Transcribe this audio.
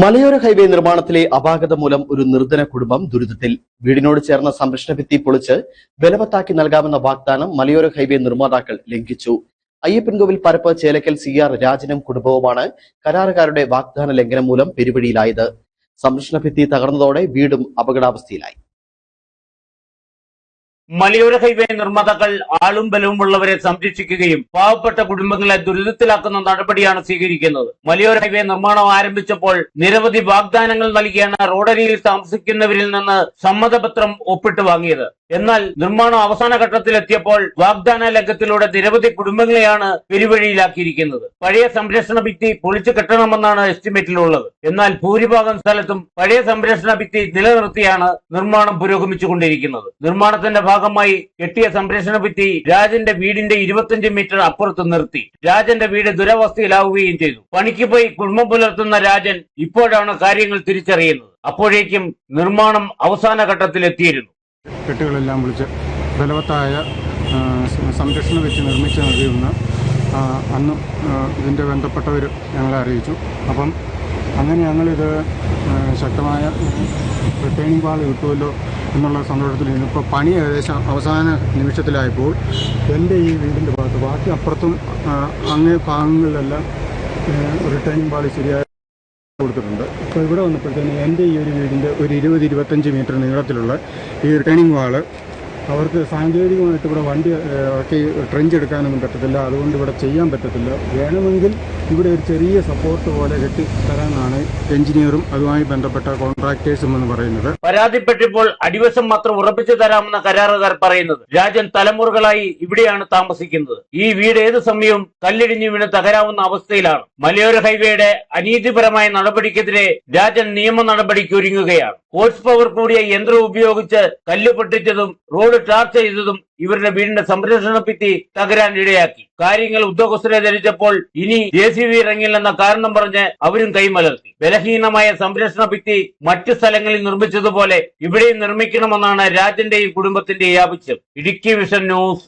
മലയോര ഹൈവേ നിർമ്മാണത്തിലെ അപാകത മൂലം ഒരു നിർധന കുടുംബം ദുരിതത്തിൽ വീടിനോട് ചേർന്ന സംരക്ഷണ ഭിത്തി പൊളിച്ച് ബലവത്താക്കി നൽകാമെന്ന വാഗ്ദാനം മലയോര ഹൈവേ നിർമ്മാതാക്കൾ ലംഘിച്ചു. അയ്യപ്പൻകോവിൽ പരപ്പ് ചേലക്കൽ സി ആർ രാജനും കുടുംബവുമാണ് കരാറുകാരുടെ വാഗ്ദാന ലംഘനം മൂലം പെരുവഴിയിലായത്. സംരക്ഷണ ഭിത്തി തകർന്നതോടെ വീടും അപകടാവസ്ഥയിലായി. മലയോര ഹൈവേ നിർമ്മാതാക്കൾ ആളും ബലവും ഉള്ളവരെ സംരക്ഷിക്കുകയും പാവപ്പെട്ട കുടുംബങ്ങളെ ദുരിതത്തിലാക്കുന്ന നടപടിയാണ് സ്വീകരിക്കുന്നത്. മലയോര ഹൈവേ നിർമ്മാണം ആരംഭിച്ചപ്പോൾ നിരവധി വാഗ്ദാനങ്ങൾ നൽകിയാണ് റോഡരിയിൽ താമസിക്കുന്നവരിൽ നിന്ന് സമ്മതപത്രം ഒപ്പിട്ട് വാങ്ങിയത്. എന്നാൽ നിർമ്മാണം അവസാന ഘട്ടത്തിലെത്തിയപ്പോൾ വാഗ്ദാന ലംഘത്തിലൂടെ നിരവധി കുടുംബങ്ങളെയാണ് പെരുവഴിയിലാക്കിയിരിക്കുന്നത്. പഴയ സംരക്ഷണ ഭിത്തി പൊളിച്ചു കെട്ടണമെന്നാണ് എസ്റ്റിമേറ്റിലുള്ളത്. എന്നാൽ ഭൂരിഭാഗം സ്ഥലത്തും പഴയ സംരക്ഷണ ഭിത്തി നിലനിർത്തിയാണ് നിർമ്മാണം പുരോഗമിച്ചുകൊണ്ടിരിക്കുന്നത്. നിർമ്മാണത്തിന്റെ ഭാഗമായി കെട്ടിയ സംരക്ഷണ ഭിത്തി രാജന്റെ വീടിന്റെ ഇരുപത്തിയഞ്ച് മീറ്റർ അപ്പുറത്ത് നിർത്തി. രാജന്റെ വീട് ദുരവസ്ഥയിലാവുകയും ചെയ്തു. പണിക്ക് പോയി കുടുംബം പുലർത്തുന്ന രാജൻ ഇപ്പോഴാണ് കാര്യങ്ങൾ തിരിച്ചറിയുന്നത്. അപ്പോഴേക്കും നിർമ്മാണം അവസാന ഘട്ടത്തിലെത്തിയിരുന്നു. കെട്ടുകളെല്ലാം വിളിച്ച് ബലവത്തായ സംരക്ഷണം വെച്ച് നിർമ്മിച്ച് നൽകിയെന്ന് അന്ന് ഇതിന്റെ ബന്ധപ്പെട്ടവർ ഞങ്ങളെ അറിയിച്ചു. അപ്പം അങ്ങനെ ഞങ്ങളിത് ശക്തമായ റിട്ടേണിംഗ് വാൾ കിട്ടുമല്ലോ എന്നുള്ള സന്തോഷത്തിൽ ഇപ്പോൾ പണി ഏകദേശം അവസാന നിമിഷത്തിലായപ്പോൾ എന്റെ ഈ വീടിന്റെ ഭാഗത്ത് ബാക്കി അപ്പുറത്തും അങ്ങേ ഭാഗങ്ങളിലെല്ലാം റിട്ടേണിംഗ് വാൾ ശരിയായ കൊടുത്തിട്ടുണ്ട്. ഇപ്പോൾ ഇവിടെ വന്നപ്പോഴത്തേന് എന്റെ ഈ ഒരു വീടിന്റെ ഒരു ഇരുപത് ഇരുപത്തഞ്ച് മീറ്റർ നീളത്തിലുള്ള ഈ റിട്ടേണിംഗ് വാൾ അവർക്ക് സാങ്കേതികമായിട്ട് ഇവിടെ വണ്ടി ഇറക്കി ട്രെഞ്ച് എടുക്കാനൊന്നും പറ്റത്തില്ല. അതുകൊണ്ട് ഇവിടെ ചെയ്യാൻ പറ്റത്തില്ല. വേണമെങ്കിൽ ഇവിടെ ഒരു ചെറിയ സപ്പോർട്ട് പോലെ കെട്ടി തരാനാണ് എഞ്ചിനീയറും അതുമായി ബന്ധപ്പെട്ട കോൺട്രാക്ടേഴ്സും എന്ന് പറയുന്നത്. പരാതിപ്പെട്ടപ്പോൾ അടിവശം മാത്രം ഉറപ്പിച്ചു തരാമെന്ന കരാറുകാർ പറയുന്നത്. രാജൻ തലമുറകളായി ഇവിടെയാണ് താമസിക്കുന്നത്. ഈ വീട് ഏത് സമയവും കല്ലിടിഞ്ഞു വീണ് തകരാവുന്ന അവസ്ഥയിലാണ്. മലയോര ഹൈവേയുടെ അനീതിപരമായ നടപടിക്കെതിരെ രാജൻ നിയമ നടപടിക്ക് ഒരുങ്ങുകയാണ്. ഹോഴ്സ് പവർ കൂടിയ യന്ത്രം ഉപയോഗിച്ച് കല്ല് പൊട്ടിച്ചതും റോഡ് ടാർ ചെയ്തതും ഇവരുടെ വീടിന്റെ സംരക്ഷണ ഭിത്തി തകരാൻ ഇടയാക്കി. കാര്യങ്ങൾ ഉദ്യോഗസ്ഥരെ ധരിച്ചപ്പോൾ ഇനി ജെ സി ബി ഇറങ്ങില്ലെന്ന കാരണം പറഞ്ഞ് അവരും കൈമലർത്തി. ബലഹീനമായ സംരക്ഷണ ഭിത്തി മറ്റു സ്ഥലങ്ങളിൽ നിർമ്മിച്ചതുപോലെ ഇവിടെയും നിർമ്മിക്കണമെന്നാണ് രാജന്റെയും കുടുംബത്തിന്റെയും ആവശ്യം. Idukki vision news